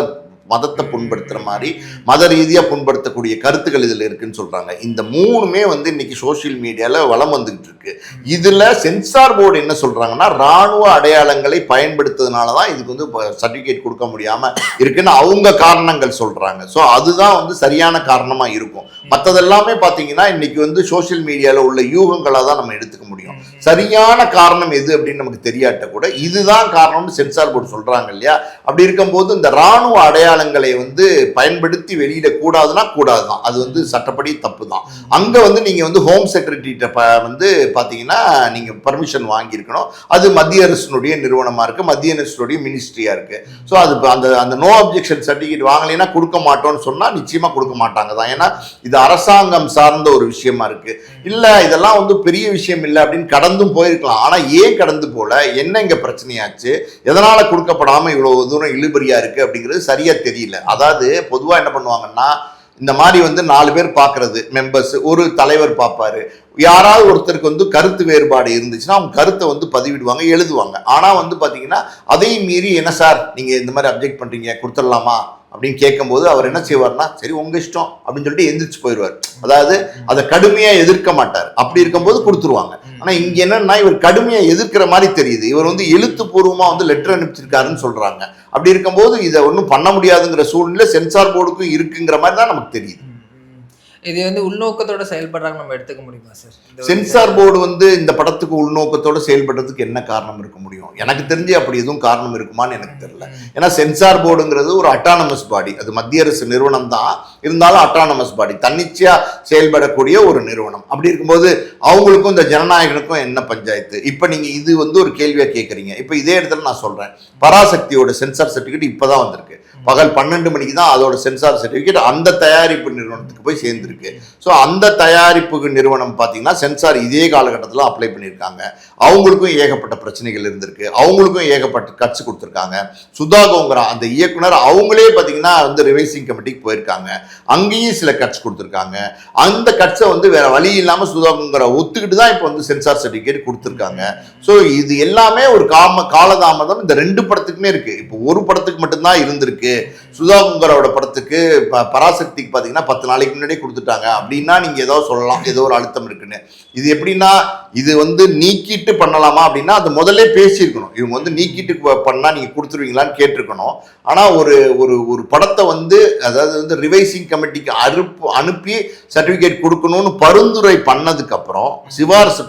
மதத்தை புண்படுத்துகிற மாதிரி மத ரீதியாக புண்படுத்தக்கூடிய கருத்துக்கள் இதில் இருக்குன்னு சொல்கிறாங்க இந்த மூணுமே வந்து இன்னைக்கு சோஷியல் மீடியாவில் வலம் வந்துக்கிட்டு இருக்கு. இதில் சென்சார் போர்டு என்ன சொல்கிறாங்கன்னா ராணுவ அடையாளங்களை பயன்படுத்துறதுனால தான் இதுக்கு வந்து சர்டிஃபிகேட் கொடுக்க முடியாமல் இருக்குன்னு அவங்க காரணங்கள் சொல்கிறாங்க ஸோ அதுதான் வந்து சரியான காரணமாக இருக்கும். மற்றதெல்லாமே பார்த்தீங்கன்னா இன்னைக்கு வந்து சோஷியல் மீடியாவில் உள்ள யூகங்களாக தான் நம்ம எடுத்துக்க முடியும். சரியான காரணம் எது அப்படின்னு நமக்கு தெரியாட்ட கூட இதுதான் காரணம்னு சென்சார் போர்டு சொல்றாங்க இல்லையா? அப்படி இருக்கும்போது இந்த ராணுவ அடையாளங்களை வந்து பயன்படுத்தி வெளியிட கூடாதுன்னா கூடாதுதான். அது வந்து சட்டப்படி தப்பு தான் அங்க வந்து நீங்க வந்து ஹோம் செக்ரட்டரிட்ட வந்து பாத்தீங்கன்னா நீங்க பர்மிஷன் வாங்கியிருக்கணும். அது மத்திய அரசினுடைய நிறுவனமா இருக்கு மத்திய அரசினுடைய மினிஸ்ட்ரியா இருக்கு. ஸோ அது அந்த அந்த நோ அப்ஜெக்ஷன் சர்டிஃபிகேட் வாங்கலைன்னா கொடுக்க மாட்டோம்னு சொன்னா நிச்சயமா கொடுக்க மாட்டாங்க தான் ஏன்னா இது அரசாங்கம் சார்ந்த ஒரு விஷயமா இருக்கு. இல்ல இதெல்லாம் வந்து பெரிய விஷயம் இல்லை அப்படின்னு கடந்தும் போயிருக்கலாம். ஆனால் ஏன் கடந்து போல? என்ன இங்கே பிரச்சனையாச்சு? எதனால் கொடுக்கப்படாமல் இவ்வளோ தூரம் இழுபறியாக இருக்குது அப்படிங்கிறது சரியாக தெரியல. அதாவது பொதுவாக என்ன பண்ணுவாங்கன்னா இந்த மாதிரி வந்து நாலு பேர் பார்க்கறது மெம்பர்ஸ் ஒரு தலைவர் பார்ப்பாரு. யாராவது ஒருத்தருக்கு வந்து கருத்து வேறுபாடு இருந்துச்சுன்னா அவங்க கருத்தை வந்து பதிவிடுவாங்க எழுதுவாங்க. ஆனால் வந்து பார்த்தீங்கன்னா அதையும் மீறி என்ன சார் நீங்கள் இந்த மாதிரி அப்ஜெக்ட் பண்ணுறீங்க கொடுத்துடலாமா? அப்படின்னு கேட்கும்போது அவர் என்ன செய்வார்னா சரி உங்கள் இஷ்டம் அப்படின்னு சொல்லிட்டு எந்திரிச்சு போயிடுவார். அதாவது அதை கடுமையாக எதிர்க்க மாட்டார். அப்படி இருக்கும்போது கொடுத்துருவாங்க. ஆனா இங்க என்னன்னா இவர் கடுமையா எதிர்க்கிற மாதிரி தெரியுது. இவர் வந்து எழுத்துப்பூர்வமா வந்து லெட்டர் அனுப்பிச்சிருக்காருன்னு சொல்றாங்க. அப்படி இருக்கும்போது இதை ஒன்றும் பண்ண முடியாதுங்கிற சூழ்நிலை சென்சார் போர்டுக்கும் இருக்குங்கிற மாதிரி தான் நமக்கு தெரியுது. இது வந்து உள்நோக்கத்தோட செயல்படுறாங்க நம்ம எடுத்துக்க முடியுமா சார் சென்சார் போர்டு வந்து இந்த படத்துக்கு உள்நோக்கத்தோட செயல்படுறதுக்கு என்ன காரணம் இருக்க முடியும்? எனக்கு தெரிஞ்சு அப்படி எதுவும் காரணம் இருக்குமான்னு எனக்கு தெரியல. ஏன்னா சென்சார் போர்டுங்கிறது ஒரு அட்டானமஸ் பாடி அது மத்திய அரசு நிறுவனம் தான். இருந்தாலும் அட்டானமஸ் பாடி தன்னிச்சையா செயல்படக்கூடிய ஒரு நிறுவனம். அப்படி இருக்கும்போது அவங்களுக்கும் இந்த ஜனநாயகனுக்கும் என்ன பஞ்சாயத்து? இப்போ நீங்க இது வந்து ஒரு கேள்வியா கேட்குறீங்க இப்போ இதே இடத்துல நான் சொல்றேன். பராசக்தியோட சென்சார் சர்டிஃபிகேட் இப்பதான் வந்திருக்கு. பகல் பன்னெண்டு மணிக்கு தான் அதோட சென்சார் சர்டிஃபிகேட் அந்த தயாரிப்பு நிறுவனத்துக்கு போய் சேர்ந்துருக்கு. ஸோ அந்த தயாரிப்பு நிறுவனம் பார்த்தீங்கன்னா சென்சார் இதே காலகட்டத்தில் அப்ளை பண்ணியிருக்காங்க. அவங்களுக்கும் ஏகப்பட்ட பிரச்சனைகள் இருந்திருக்கு. அவங்களுக்கும் ஏகப்பட்ட கட்சி கொடுத்துருக்காங்க. சுதாகோங்கிற அந்த இயக்குனர் அவங்களே பார்த்தீங்கன்னா வந்து ரிவைசிங் கமிட்டிக்கு போயிருக்காங்க. அங்கேயும் சில கட்சி கொடுத்துருக்காங்க. அந்த கட்சை வந்து வேற வழி இல்லாமல் சுதாகோங்கிற ஒத்துக்கிட்டு தான் இப்போ வந்து சென்சார் சர்டிஃபிகேட் கொடுத்துருக்காங்க. ஸோ இது எல்லாமே ஒரு காம காலதாமதம். இந்த ரெண்டு படத்துக்குமே இருக்குது இப்போ ஒரு படத்துக்கு மட்டும்தான் இருந்திருக்கு. de குங்கரோட படத்துக்கு ப- பராசக்திக்கு பார்த்தீங்கன்னா பத்து நாளைக்கு முன்னாடியே கொடுத்துட்டாங்க. அப்படின்னா நீங்கள் ஏதோ சொல்லலாம். ஏதோ ஒரு அழுத்தம் இருக்குன்னு. இது எப்படின்னா இது வந்து நீக்கிட்டு பண்ணலாமா அப்படின்னா அது முதல்ல பேசியிருக்கணும். இவங்க வந்து நீக்கிட்டு பண்ணால் நீங்கள் கொடுத்துருவீங்களான்னு கேட்டிருக்கணும். ஆனால் ஒரு ஒரு ஒரு படத்தை வந்து அதாவது வந்து ரிவைசிங் கமிட்டிக்கு அனுப்பு அனுப்பி சர்டிஃபிகேட் கொடுக்கணும்னு பரிந்துரை பண்ணதுக்கப்புறம் அப்புறம்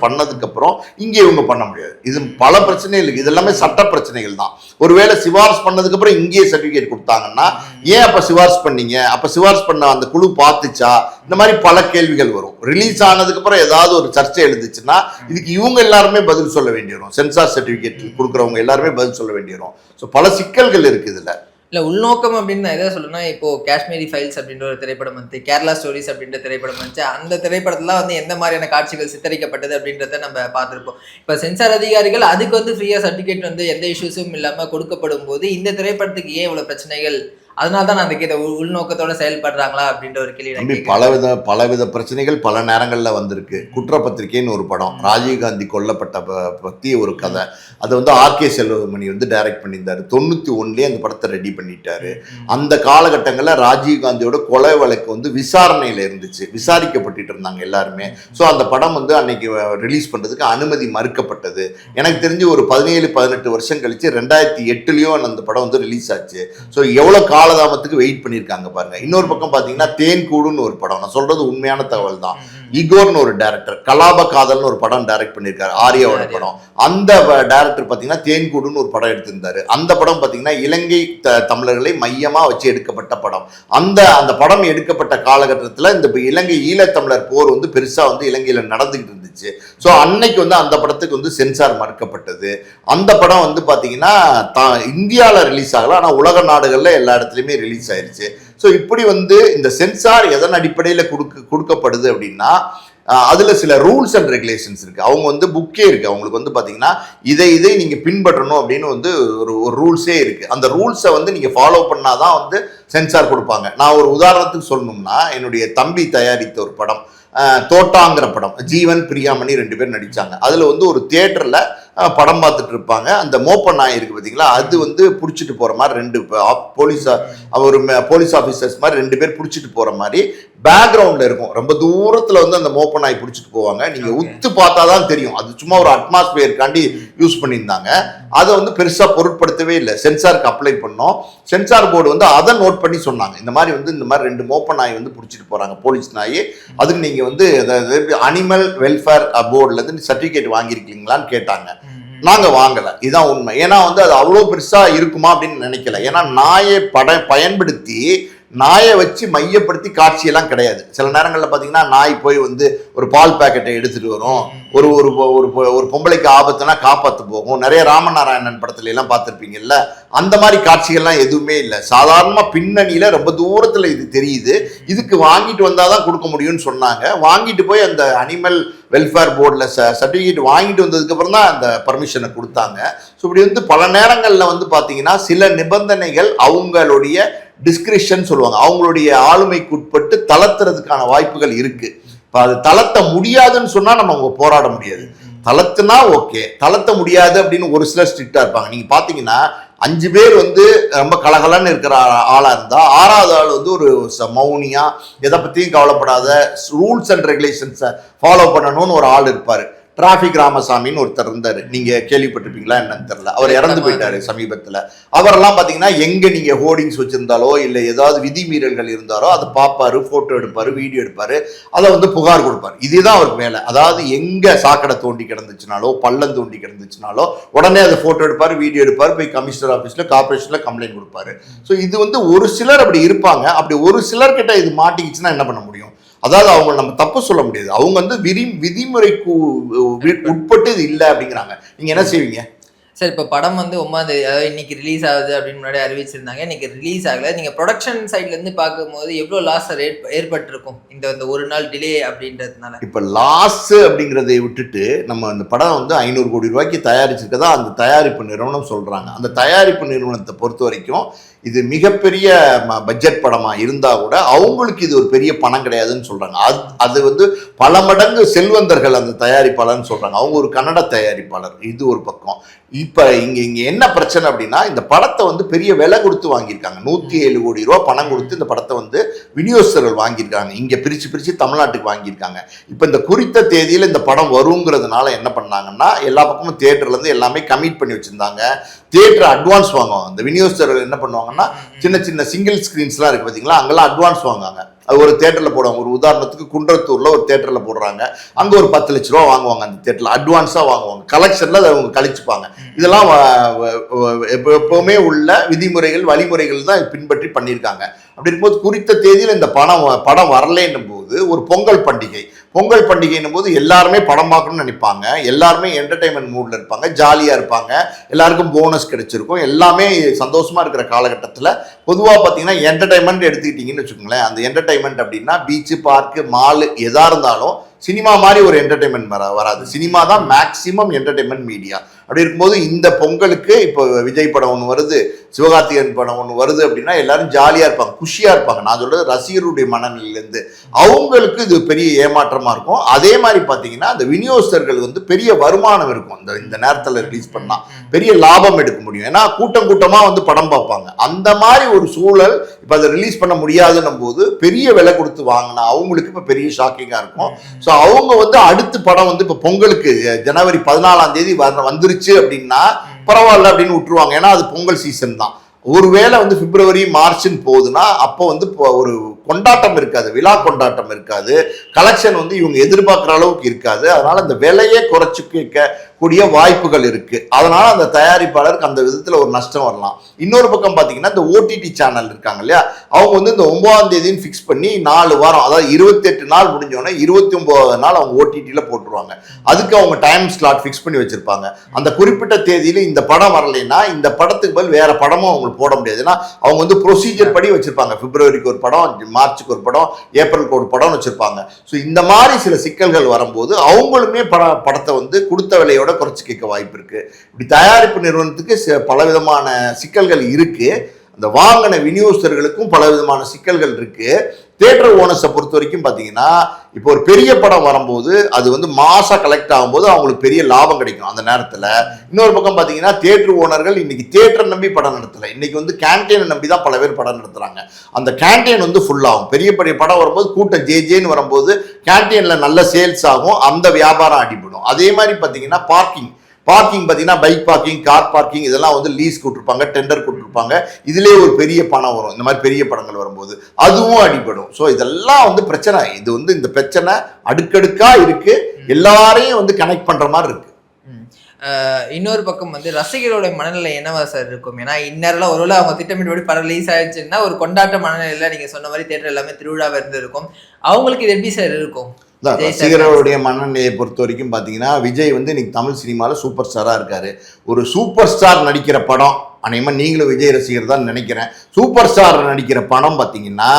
பண்ணதுக்கப்புறம் இங்கே இவங்க பண்ண முடியாது. இது பல பிரச்சனைகள் இருக்கு இது எல்லாமே சட்ட பிரச்சனைகள் தான். ஒருவேளை சிபாரிசு பண்ணதுக்கப்புறம் இங்கேயே சர்டிஃபிகேட் கொடுத்தாங்கன்னா ஏன் அப்ப சிபாரிசு பண்ணீங்க? அப்ப சிபாரிசு பண்ண அந்த குழு பார்த்துச்சா? இந்த மாதிரி பல கேள்விகள் வரும். ரிலீஸ் ஆனதுக்கு அப்புறம் ஏதாவது ஒரு சர்ச்சை எழுந்துச்சுன்னா இதுக்கு இவங்க எல்லாருமே பதில் சொல்ல வேண்டி வரும். சென்சார் சர்டிபிகேட் கொடுக்குறவங்க எல்லாருமே பதில் சொல்ல வேண்டி வரும். ஸோ பல சிக்கல்கள் இருக்கு இதுல. இல்ல உள்நோக்கம் அப்படின்னு நான் எதை சொல்லணும்னா இப்போ காஷ்மீரி ஃபைல்ஸ் அப்படின்ற ஒரு திரைப்படம் வந்து கேரளா ஸ்டோரிஸ் அப்படின்ற திரைப்படம் வந்துச்சு. அந்த திரைப்படத்துல வந்து எந்த மாதிரியான காட்சிகள் சித்தரிக்கப்பட்டது அப்படின்றத நம்ம பார்த்துருப்போம். இப்போ சென்சார் அதிகாரிகள் அதுக்கு வந்து ஃப்ரீயா சர்டிஃபிகேட் வந்து எந்த இஷ்யூஸும் இல்லாம கொடுக்கப்படும் போது இந்த திரைப்படத்துக்கு ஏன் இவ்வளவு பிரச்சனைகள் அதனால தான் நான் அந்த உள்- உள்நோக்கத்தோட செயல்படுறாங்களா அப்படின்ற ஒரு கேள்வி. பலவித பலவித பிரச்சனைகள் பல நேரங்களில் வந்திருக்கு. குற்றப்பத்திரிக்கைன்னு ஒரு படம். ராஜீவ்காந்தி கொல்லப்பட்ட ப- பத்தி ஒரு கதை. அதை வந்து ஆர்கே செல்வமணி வந்து டைரக்ட் பண்ணியிருந்தாரு. தொண்ணூத்தி ஒன்லயே அந்த படத்தை ரெடி பண்ணிட்டாரு. அந்த காலகட்டங்களில் ராஜீவ்காந்தியோட கொலை வழக்கு வந்து விசாரணையில இருந்துச்சு. விசாரிக்கப்பட்டுட்டு இருந்தாங்க எல்லாருமே. ஸோ அந்த படம் வந்து அன்னைக்கு ரிலீஸ் பண்றதுக்கு அனுமதி மறுக்கப்பட்டது. எனக்கு தெரிஞ்சு ஒரு பதினேழு பதினெட்டு வருஷம் கழிச்சு ரெண்டாயிரத்தி எட்டுலயும் அந்த படம் வந்து ரிலீஸ் ஆச்சு. ஸோ எவ்வளோ காலதாமத்துக்கு வெயிட் பண்ணியிருக்காங்க பாருங்க. இன்னொரு பக்கம் பார்த்தீங்கன்னா தேன்கூடுன்னு ஒரு படம். நான் சொல்றது உண்மையான தகவல் தான் இகோர்னு ஒரு டேரக்டர் கலாப காதல்னு ஒரு படம் டைரக்ட் பண்ணியிருக்காரு ஆர்யாவோட ஆர்யா. படம். அந்த டேரக்டர் பார்த்தீங்கன்னா தேன்கூடுன்னு ஒரு படம் எடுத்திருந்தாரு. அந்த படம் பார்த்தீங்கன்னா இலங்கை த- தமிழர்களை மையமா வச்சு எடுக்கப்பட்ட படம். அந்த அந்த படம் எடுக்கப்பட்ட காலகட்டத்தில் இந்த இலங்கை ஈழத்தமிழர் போர் வந்து பெருசா வந்து இலங்கையில நடந்துகிட்டு இருந்துச்சு. ஸோ அன்னைக்கு வந்து அந்த படத்துக்கு வந்து சென்சார் மறுக்கப்பட்டது. அந்த படம் வந்து பார்த்தீங்கன்னா தா இந்தியாவில் ரிலீஸ் ஆகல. ஆனால் உலக நாடுகளில் எல்லா இடத்துலையுமே ரிலீஸ் ஆயிருச்சு. ஸோ இப்படி வந்து இந்த சென்சார் எதன் அடிப்படையில் கொடுக்க கொடுக்கப்படுது அப்படின்னா அதில் சில ரூல்ஸ் அண்ட் ரெகுலேஷன்ஸ் இருக்கு. அவங்க வந்து புக்கே இருக்கு. அவங்களுக்கு வந்து பார்த்தீங்கன்னா இதை இதை நீங்கள் பின்பற்றணும் அப்படின்னு வந்து ஒரு ஒரு ரூல்ஸே இருக்கு. அந்த ரூல்ஸை வந்து நீங்கள் ஃபாலோ பண்ணாதான் வந்து சென்சார் கொடுப்பாங்க. நான் ஒரு உதாரணத்துக்கு சொல்லணும்னா என்னுடைய தம்பி தயாரித்த ஒரு படம் தோட்டாங்கிற படம் ஜீவன் பிரியாமணி ரெண்டு பேர் நடித்தாங்க அதில் வந்து ஒரு தியேட்டரில் படம் பார்த்துட்டு இருப்பாங்க அந்த மோப்ப நாய் இருக்கு பார்த்தீங்களா அது வந்து பிடிச்சிட்டு போற மாதிரி ரெண்டு போலீஸ் ஒரு போலீஸ் ஆஃபீஸர்ஸ் மாதிரி ரெண்டு பேர் பிடிச்சிட்டு போற மாதிரி பேக்ரவுண்ட்ல இருக்கும். ரொம்ப தூரத்துல வந்து அந்த மோப்ப நாய் பிடிச்சிட்டு போவாங்க. நீங்க Okay. உத்து பார்த்தா தான் தெரியும். அது சும்மா ஒரு அட்மாஸ்பியருக்காண்டி யூஸ் பண்ணியிருந்தாங்க. அதை வந்து பெருசா பொருட்படுத்தவே இல்லை. சென்சாருக்கு அப்ளை பண்ணோம். சென்சார் போர்டு வந்து அதை நோட் பண்ணி சொன்னாங்க. இந்த மாதிரி வந்து இந்த மாதிரி ரெண்டு மோப்ப நாய் வந்து பிடிச்சிட்டு போறாங்க போலீஸ் நாய். அதுக்கு நீங்க வந்து அனிமல் வெல்ஃபேர் போர்டுல இருந்து சர்டிபிகேட் வாங்கியிருக்கீங்களான்னு கேட்டாங்க. நாங்க வாங்கல. இதுதான் உண்மை. ஏன்னா வந்து அது அவ்வளோ பெருசா இருக்குமா அப்படின்னு நினைக்கல. ஏன்னா நாயை பட பயன்படுத்தி நாயை வச்சு மையப்படுத்தி காட்சியெல்லாம் கிடையாது. சில நேரங்களில் பார்த்தீங்கன்னா நாய் போய் வந்து ஒரு பால் பாக்கெட்டை எடுத்துட்டு வரும். ஒரு ஒரு ஒரு ஒரு பொம்பளைக்கு ஆபத்துனா காப்பாற்று போகும். நிறைய ராமநாராயணன் படத்துல எல்லாம் பார்த்துருப்பீங்கல்ல அந்த மாதிரி காட்சிகள்லாம் எதுவுமே இல்லை. சாதாரணமாக பின்னணியில் ரொம்ப தூரத்தில் இது தெரியுது. இதுக்கு வாங்கிட்டு வந்தால் தான் கொடுக்க முடியும்னு சொன்னாங்க. வாங்கிட்டு போய் அந்த அனிமல் வெல்ஃபேர் போர்டில் சர்டிஃபிகேட் வாங்கிட்டு வந்ததுக்கப்புறம் தான் அந்த பர்மிஷனை கொடுத்தாங்க. ஸோ இப்படி வந்து பல நேரங்களில் வந்து பார்த்தீங்கன்னா சில நிபந்தனைகள் அவங்களுடைய டிஸ்கிரிஷன் சொல்லுவாங்க. அவங்களுடைய ஆளுமைக்கு உட்பட்டு தளர்த்துறதுக்கான வாய்ப்புகள் இருக்கு. இப்போ அது தளர்த்த முடியாதுன்னு சொன்னால் நம்ம அவங்க போராட முடியாது. தளர்த்துனா ஓகே. தளர்த்த முடியாது அப்படின்னு ஒரு சிலர் ஸ்ட்ரிக்டாக இருப்பாங்க. நீங்கள் பார்த்தீங்கன்னா அஞ்சு பேர் வந்து ரொம்ப கலகலன்னு இருக்கிற ஆ- இருந்தால் ஆறாவது ஆள் வந்து ஒரு ச- எதை பற்றியும் கவலைப்படாத ரூல்ஸ் அண்ட் ரெகுலேஷன்ஸை ஃபாலோ பண்ணணும்னு ஒரு ஆள் இருப்பார். டிராபிக் ராமசாமின்னு ஒருத்தர் இருந்தாரு. நீங்க கேள்விப்பட்டிருப்பீங்களா என்னன்னு தெரியல. அவர் இறந்து போயிட்டாரு சமீபத்துல. அவரெல்லாம் பாத்தீங்கன்னா எங்க நீங்க ஹோர்டிங்ஸ் வச்சிருந்தாலோ இல்ல ஏதாவது விதிமீறல்கள் இருந்தாலோ அதை பார்ப்பாரு போட்டோ எடுப்பாரு வீடியோ எடுப்பாரு அதை வந்து புகார் கொடுப்பாரு. இதுதான் அவருக்கு வேலை. அதாவது எங்க சாக்கடை தோண்டி கிடந்துச்சுனாலோ பள்ளம் தோண்டி கிடந்துச்சுனாலோ உடனே அதை போட்டோ எடுப்பாரு வீடியோ எடுப்பாரு போய் கமிஷனர் ஆஃபீஸ்ல கார்பரேஷன்ல கம்ப்ளைண்ட் கொடுப்பாரு. ஸோ இது வந்து ஒரு சிலர் அப்படி இருப்பாங்க. அப்படி ஒரு சிலர்கிட்ட இது மாட்டிக்கிச்சுன்னா என்ன பண்ண முடியும்? அதாவது அவங்க நம்ம தப்பு சொல்ல முடியாது. அவங்க வந்து விதி விதிமுறைக்கு உட்பட்டு இது இல்லை அப்படிங்கிறாங்க. நீங்க என்ன செய்வீங்க? சார் இப்போ படம் வந்து ஒன்பதாம் தேதி அதாவது இன்னைக்கு ரிலீஸ் ஆகுது அப்படின்னு முன்னாடி அறிவிச்சிருந்தாங்க. இன்னைக்கு ரிலீஸ் ஆகல. நீங்க ப்ரொடக்ஷன் சைட்ல இருந்து பார்க்கும்போது எவ்வளோ லாஸ் ஏற்பட்டிருக்கும் இந்த இந்த ஒரு நாள் டிலே அப்படின்றதுனால? இப்ப லாஸ் அப்படிங்கிறதை விட்டுட்டு நம்ம அந்த படம் வந்து ஐநூறு கோடி ரூபாய்க்கு தயாரிச்சிருக்கதா அந்த தயாரிப்பு நிறுவனம் சொல்றாங்க. அந்த தயாரிப்பு நிறுவனத்தை பொறுத்த வரைக்கும் இது மிகப்பெரிய ம- பட்ஜெட் படமா இருந்தா கூட அவங்களுக்கு இது ஒரு பெரிய பணம் கிடையாதுன்னு சொல்றாங்க. அது அது வந்து பல மடங்கு செல்வந்தர்கள் அந்த தயாரிப்பாளர்னு சொல்றாங்க. அவங்க ஒரு கன்னட தயாரிப்பாளர். இது ஒரு பக்கம். இப்ப இங்க இங்க என்ன பிரச்சனை அப்படின்னா இந்த படத்தை வந்து பெரிய விலை கொடுத்து வாங்கியிருக்காங்க. நூத்தி ஏழு கோடி ரூபா பணம் கொடுத்து இந்த படத்தை வந்து விநியோகஸ்தர்கள் வாங்கியிருக்காங்க. இங்க பிரிச்சு பிரிச்சு தமிழ்நாட்டுக்கு வாங்கியிருக்காங்க. இப்ப இந்த குறித்த தேதியில இந்த படம் வருங்கிறதுனால என்ன பண்ணாங்கன்னா எல்லா பக்கமும் தியேட்டர்ல இருந்து எல்லாமே கமிட் பண்ணி வச்சிருந்தாங்க. தேட்டர் அட்வான்ஸ் வாங்குவாங்க. இந்த விநியோகஸ்தர்கள் என்ன பண்ணுவாங்கன்னா சின்ன சின்ன சிங்கிள் ஸ்க்ரீன்ஸ்லாம் இருக்கு பார்த்தீங்களா அங்கெல்லாம் அட்வான்ஸ் வாங்குவாங்க. அது ஒரு தேட்டரில் போடுவாங்க. ஒரு உதாரணத்துக்கு குன்றத்தூரில் ஒரு தேட்டரில் போடுறாங்க. அங்கே ஒரு பத்து லட்ச ரூபா வாங்குவாங்க அந்த தேட்டரில் அட்வான்ஸாக வாங்குவாங்க. கலெக்ஷனில் அதை அவங்க கழிச்சுப்பாங்க. இதெல்லாம் வ- எப்பவுமே உள்ள விதிமுறைகள் வழிமுறைகள் தான் பின்பற்றி பண்ணியிருக்காங்க. அப்படி இருக்கும்போது குறித்த தேதியில் இந்த பணம் வ- படம் வரலைன்னும் போது ஒரு பொங்கல் பண்டிகை. பொங்கல் பண்டிகைன்னும் போது எல்லாருமே படம் பார்க்கணும்னு நினைப்பாங்க. எல்லாருமே என்டர்டைன்மெண்ட் மூடில் இருப்பாங்க. ஜாலியாக இருப்பாங்க. எல்லாருக்கும் போனஸ் கிடைச்சிருக்கும். எல்லாமே சந்தோஷமாக இருக்கிற காலகட்டத்தில் பொதுவாக பார்த்தீங்கன்னா என்டர்டைன்மெண்ட் எடுத்துக்கிட்டீங்கன்னு வச்சுக்கோங்களேன். அந்த என்டர்டைன்மெண்ட் அப்படின்னா பீச்சு பார்க்கு மாலு எதாக இருந்தாலும் சினிமா மாதிரி ஒரு என்டர்டைன்மெண்ட் வர வராது. சினிமா தான் மேக்ஸிமம் என்டர்டைன்மெண்ட் மீடியா அப்படி இருக்கும்போது இந்த பொங்கலுக்கு இப்போ விஜய் படம் ஒன்று வருது சிவகார்த்திகன் படம் ஒன்று வருது அப்படின்னா எல்லாரும் ஜாலியாக இருப்பாங்க குஷியாக இருப்பாங்க. நான் சொல்கிறது ரசிகருடைய மனநிலையிலேருந்து. அவங்களுக்கு இது பெரிய ஏமாற்றமாக இருக்கும். அதே மாதிரி பார்த்தீங்கன்னா அந்த விநியோகஸ்தர்கள் வந்து பெரிய வருமானம் இருக்கும். இந்த இந்த நேரத்தில் ரிலீஸ் பண்ணால் பெரிய லாபம் எடுக்க முடியும். ஏன்னா கூட்டம் கூட்டமாக வந்து படம் பார்ப்பாங்க. அந்த மாதிரி ஒரு சூழல் இப்போ அதை ரிலீஸ் பண்ண முடியாதுன்னும் போது பெரிய விலை கொடுத்து வாங்கினா அவங்களுக்கு இப்போ பெரிய ஷாக்கிங்காக இருக்கும். ஸோ அவங்க வந்து அடுத்த படம் வந்து இப்போ பொங்கலுக்கு ஜனவரி பதினாலாம் தேதி வந்துருச்சு வந்துருச்சு அப்படின்னா பரவாயில்ல அப்படின்னு விட்டுருவாங்க. ஏன்னா அது பொங்கல் சீசன் தான். ஒருவேளை வந்து பிப்ரவரி மார்ச்னு போகுதுன்னா அப்போ வந்து இப்போ ஒரு கொண்டாட்டம் இருக்காது. விழா கொண்டாட்டம் இருக்காது. கலெக்ஷன் வந்து இவங்க எதிர்பார்க்குற அளவுக்கு இருக்காது. அதனால அந்த விலையே குறைச்சு கூடிய வாய்ப்புகள் இருக்கு. அதனால அந்த தயாரிப்பாளருக்கு அந்த விதத்துல ஒரு நஷ்டம் வரலாம். இன்னொரு பக்கம் பாத்தீங்கன்னா இந்த ஓடிடி சேனல் இருக்காங்க இல்லையா? அவங்க வந்து இந்த ஒன்பதாம் தேதின்னு ஃபிக்ஸ் பண்ணி நாலு வாரம் அதாவது இருபத்தெட்டு நாள் முடிஞ்சோடனே இருபத்தி ஒன்பதாவது நாள் அவங்க ஓடிடியில போட்டுருவாங்க. அதுக்கு அவங்க டைம் ஸ்லாட் ஃபிக்ஸ் பண்ணி வச்சிருப்பாங்க. அந்த குறிப்பிட்ட தேதியில இந்த படம் வரலைன்னா இந்த படத்துக்கு பதில் வேற படமும் அவங்களுக்கு போட முடியாது. ஏன்னா அவங்க வந்து ப்ரொசீஜர் படி வச்சிருப்பாங்க. பிப்ரவரிக்கு ஒரு படம் மார்ச்சுக்கு ஒரு படம் ஏப்ரலுக்கு ஒரு படம் வச்சிருப்பாங்க. ஸோ இந்த மாதிரி சில சிக்கல்கள் வரும்போது அவங்களுமே பட படத்தை வந்து கொடுத்த விலையோட குறைச்சி கேட்க வாய்ப்பு இருக்கு. இப்படி தயாரிப்பு நிறுவனத்துக்கு பலவிதமான சிக்கல்கள் இருக்கு. அந்த வாங்கின விநியோகஸ்தர்களுக்கும் பலவிதமான சிக்கல்கள் இருக்கு. தேட்டர் ஓனர்ஸை பொறுத்த வரைக்கும் பார்த்தீங்கன்னா இப்போ ஒரு பெரிய படம் வரும்போது அது வந்து மாசாக கலெக்ட் ஆகும்போது அவங்களுக்கு பெரிய லாபம் கிடைக்கும் அந்த நேரத்தில். இன்னொரு பக்கம் பார்த்தீங்கன்னா தேட்டர் ஓனர்கள் இன்னைக்கு தேட்டரை நம்பி படம் நடத்தலை. இன்னைக்கு வந்து கேன்டீனை நம்பி தான் பல பேர் படம் நடத்துகிறாங்க அந்த கேன்டீன் வந்து ஃபுல்லாகும் பெரிய பெரிய படம் வரும்போது கூட்டம் ஜே ஜேன்னு வரும்போது கேன்டீனில் நல்ல சேல்ஸ் ஆகும். அந்த வியாபாரம் அடிபடும். அதே மாதிரி பார்த்தீங்கன்னா பார்க்கிங் பார்க்கிங் பார்த்தீங்கன்னா பைக் பார்க்கிங் கார் பார்க்கிங் இதெல்லாம் வந்து லீஸ் கொடுத்துருப்பாங்க டெண்டர் கொடுத்துருப்பாங்க. இதுலேயே ஒரு பெரிய பணம் வரும். இந்த மாதிரி பெரிய படங்கள் வரும்போது அதுவும் அடிபடும். ஸோ இதெல்லாம் வந்து பிரச்சனை. இது வந்து இந்த பிரச்சனை அடுக்கடுக்கா இருக்கு. எல்லாரையும் வந்து கனெக்ட் பண்ற மாதிரி இருக்கு. ம். அஹ் இன்னொரு பக்கம் வந்து ரசிகரோட மனநிலை என்னவா சார் இருக்கும்? ஏன்னா இந்நேரம் ஒருவேளை அவங்க திட்டமிட்டபடி படம் ரிலீஸ் ஆயிடுச்சுன்னா ஒரு கொண்டாட்ட மனநிலையில நீங்க சொன்ன மாதிரி தேட்டர் எல்லாமே திருவிழாவா இருந்து இருக்கும் அவங்களுக்கு இது எப்படி சார் இருக்கும்? ரசிகர்களுடைய மனநிலையை பொறுத்த வரைக்கும் பார்த்தீங்கன்னா விஜய் வந்து இன்னைக்கு தமிழ் சினிமாவில் சூப்பர் ஸ்டாராக இருக்காரு. ஒரு சூப்பர் ஸ்டார் நடிக்கிற படம் அநேகமாக நீங்களும் விஜய் ரசிகர் தான் நினைக்கிறேன். சூப்பர் ஸ்டார் நடிக்கிற படம் பார்த்தீங்கன்னா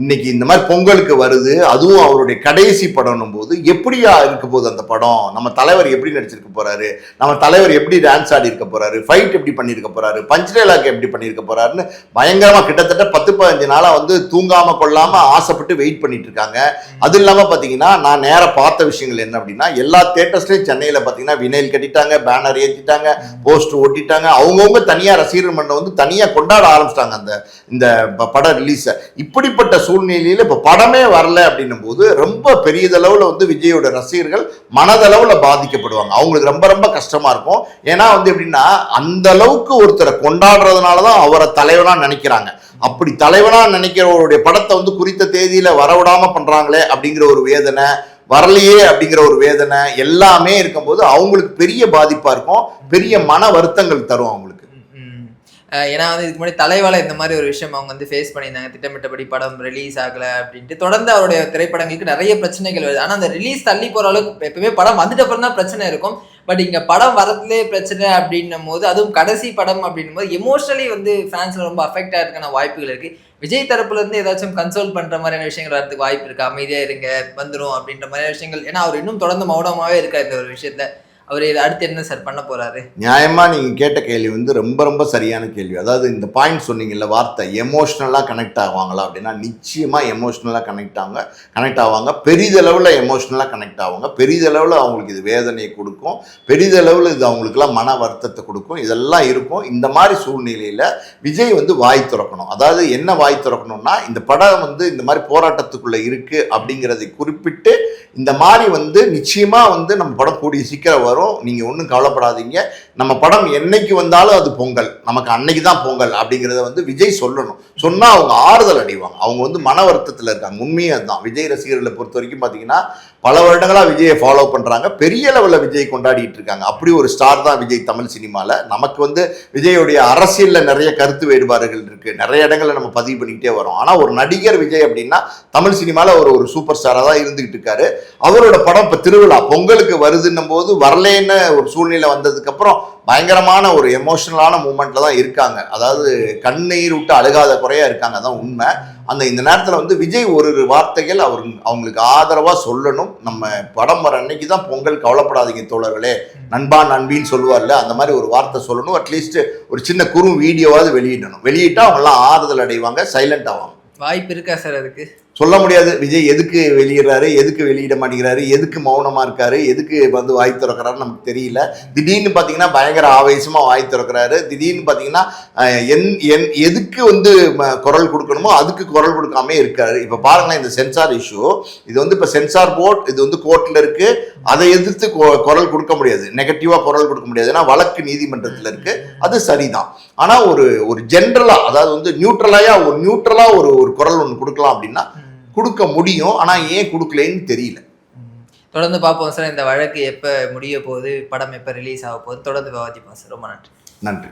இன்னைக்கு இந்த மாதிரி பொங்கலுக்கு வருது அதுவும் அவருடைய கடைசி படம்னும் போது எப்படியா இருக்க போகுது அந்த படம்? நம்ம தலைவர் எப்படி நடிச்சிருக்க போறாரு? நம்ம தலைவர் எப்படி டான்ஸ் ஆடி இருக்க போறாரு? ஃபைட் எப்படி பண்ணியிருக்க போறாரு? பஞ்ச் டைலாக் எப்படி பண்ணியிருக்க போறாருன்னு பயங்கரமா கிட்டத்தட்ட பத்து பதினஞ்சு நாளா வந்து தூங்காம கொள்ளாம ஆசைப்பட்டு வெயிட் பண்ணிட்டு இருக்காங்க. அது இல்லாம பாத்தீங்கன்னா நான் நேரா பார்த்த விஷயங்கள் என்ன அப்படின்னா எல்லா தேட்டர்ஸ்லயும் சென்னையில பாத்தீங்கன்னா வினைல் கட்டிட்டாங்க பேனர் ஏற்றிட்டாங்க போஸ்ட் ஒட்டிட்டாங்க. அவங்கவுங்க தனியா ரசிகர் மன்றம் வந்து தனியா கொண்டாட ஆரம்பிச்சிட்டாங்க அந்த இந்த படம் ரிலீஸை இப்படிப்பட்ட சூழ்நிலையில இப்ப படமே வரல அப்படின்னும் போது ரொம்ப பெரியதளவுல வந்து விஜயோட ரசிகர்கள் மனதளவுல பாதிக்கப்படுவாங்க. அவங்களுக்கு ரொம்ப ரொம்ப கஷ்டமா இருக்கும். ஏன்னா வந்து எப்படின்னா அந்த அளவுக்கு ஒருத்தரை கொண்டாடுறதுனாலதான் அவரை தலைவனா நினைக்கிறாங்க. அப்படி தலைவனா நினைக்கிறவருடைய படத்தை வந்து குறித்த தேதியில வரவிடாமல் பண்றாங்களே அப்படிங்கிற ஒரு வேதனை வரலையே அப்படிங்கிற ஒரு வேதனை எல்லாமே இருக்கும்போது அவங்களுக்கு பெரிய பாதிப்பா இருக்கும். பெரிய மன வருத்தங்கள் தரும் அவங்களுக்கு. ஏன்னா வந்து இதுக்கு முன்னாடி தலைவால இந்த மாதிரி ஒரு விஷயம் அவங்க வந்து ஃபேஸ் பண்ணியிருந்தாங்க. திட்டமிட்டபடி படம் ரிலீஸ் ஆகல அப்படின்ட்டு. தொடர்ந்து அவருடைய திரைப்படங்களுக்கு நிறைய பிரச்சனைகள் வருது. ஆனால் அந்த ரிலீஸ் தள்ளி போற அளவுக்கு எப்பவுமே படம் வந்துட்ட அப்புறம் தான் பிரச்சனை இருக்கும். பட் இங்க படம் வரதுலே பிரச்சனை அப்படின்னும் போது அதுவும் கடைசி படம் அப்படின்னும் போது எமோஷனலி வந்து ஃபேன்ஸ்ல ரொம்ப அஃபெக்ட் ஆகிறதுக்கான வாய்ப்புகள் இருக்கு. விஜய் தரப்புல இருந்து ஏதாச்சும் கன்சோல் பண்ற மாதிரியான விஷயங்கள் வரதுக்கு வாய்ப்பு இருக்கு. அமைதியா இருங்க வந்துடும் அப்படின்ற மாதிரியான விஷயங்கள். ஏன்னா அவர் இன்னும் தொடர்ந்து மௌனமாவே இருக்கார் இந்த ஒரு விஷயத்த அவர் இதை அடுத்து என்ன சார் பண்ண போறாரு? நியாயமா நீங்க கேட்ட கேள்வி வந்து ரொம்ப ரொம்ப சரியான கேள்வி. அதாவது இந்த பாயிண்ட் சொன்னீங்கல்ல வார்த்தை எமோஷ்னலா கனெக்ட் ஆவாங்களா அப்படின்னா நிச்சயமா எமோஷ்னலா கனெக்ட் ஆவாங்க கனெக்ட் ஆவாங்க. பெரிதளவுல எமோஷ்னலா கனெக்ட் ஆவாங்க. பெரிதளவுல அவங்களுக்கு இது வேதனையை கொடுக்கும். பெரிதளவுல இது அவங்களுக்குலாம் மன வருத்தத்தை கொடுக்கும். இதெல்லாம் இருக்கும். இந்த மாதிரி சூழ்நிலையில விஜய் வந்து வாய் திறக்கணும். அதாவது என்ன வாய் திறக்கணும்னா இந்த படம் வந்து இந்த மாதிரி போராட்டத்துக்குள்ள இருக்கு அப்படிங்கிறதை குறிப்பிட்டு இந்த மாதிரி வந்து நிச்சயமா வந்து நம்ம படம் கூடிய சீக்கிரம் வரும். நீங்கள் ஒன்றும் கவலைப்படாதீங்க. நம்ம படம் என்னைக்கு வந்தாலும் அது பொங்கல். நமக்கு அன்னைக்கு தான் பொங்கல் அப்படிங்கிறத வந்து விஜய் சொல்லணும். சொன்னால் அவங்க ஆறுதல் அடைவாங்க. அவங்க வந்து மன வருத்தத்தில் இருக்காங்க. உண்மையாக அதுதான். விஜய் ரசிகர்களை பொறுத்த வரைக்கும் பார்த்தீங்கன்னா பல வருடங்களாக விஜயை ஃபாலோ பண்ணுறாங்க பெரிய லெவலில் விஜய் கொண்டாடிட்டு இருக்காங்க. அப்படி ஒரு ஸ்டார் தான் விஜய் தமிழ் சினிமாவில் நமக்கு வந்து விஜயோடைய அரசியலில் நிறைய கருத்து வேறுபாடுகள் இருக்குது நிறைய இடங்களில் நம்ம பதிவு பண்ணிக்கிட்டே வரோம். ஆனால் ஒரு நடிகர் விஜய் அப்படின்னா தமிழ் சினிமாவில் ஒரு ஒரு சூப்பர் ஸ்டாராக தான் இருந்துகிட்டு இருக்காரு. அவரோட படம் இப்போ திருவிழா. பொங்கலுக்கு வருதுன்னும் போது வரல வரலேன்னு ஒரு சூழ்நிலை வந்ததுக்கப்புறம் பயங்கரமான ஒரு எமோஷனலான மூமெண்ட்ல தான் இருக்காங்க. அதாவது கண்ணீர் விட்டு அழுகாத குறையா இருக்காங்க. அதான் உண்மை. அந்த இந்த நேரத்தில் வந்து விஜய் ஒரு ஒரு வார்த்தைகள் அவர் அவங்களுக்கு ஆதரவாக சொல்லணும். நம்ம படம் வர அன்னைக்கு தான் பொங்கல் கவலைப்படாதீங்க தோழர்களே. நண்பா நண்பின்னு சொல்லுவார்ல அந்த மாதிரி ஒரு வார்த்தை சொல்லணும். அட்லீஸ்ட் ஒரு சின்ன குறும் வீடியோவாவது வெளியிடணும். வெளியிட்டால் அவங்கெல்லாம் ஆறுதல் அடைவாங்க சைலண்ட் ஆவாங்க. வாய்ப்பு இருக்கா சார் அதுக்கு? சொல்ல முடியாது. விஜய் எதுக்கு வெளியிடுறாரு? எதுக்கு வெளியிட மாட்டேங்கிறாரு? எதுக்கு மௌனமா இருக்காரு? எதுக்கு வந்து வாய் திறக்கிறாரு நமக்கு தெரியல. திடீர்னு பார்த்தீங்கன்னா பயங்கர ஆவேசமா வாய் திறக்கிறாரு. திடீர்னு பார்த்தீங்கன்னா என் என் எதுக்கு வந்து ம- குரல் கொடுக்கணுமோ அதுக்கு குரல் கொடுக்காம இருக்காரு. இப்போ பாருங்களேன் இந்த சென்சார் இஷ்யூ இது வந்து இப்போ சென்சார் போர்ட் இது வந்து கோர்ட்ல இருக்கு. அதை எதிர்த்து கொ- குரல் கொடுக்க முடியாது. நெகட்டிவா குரல் கொடுக்க முடியாது. ஏன்னா வழக்கு நீதிமன்றத்தில் இருக்கு. அது சரிதான். ஆனா ஒரு ஒரு ஜென்ரலா அதாவது வந்து நியூட்ரலாயா ஒரு நியூட்ரலா ஒரு ஒரு குரல் ஒன்று கொடுக்கலாம் அப்படின்னா கொடுக்க முடியும் ஆனா ஏன் கொடுக்கலன்னு தெரியல. தொடர்ந்து பார்ப்போம் சார் இந்த வழக்கு எப்போ முடிய போகுது படம் எப்போ ரிலீஸ் ஆக போகுது தொடர்ந்து விவாதிப்போம் சார் ரொம்ப நன்றி. நன்றி.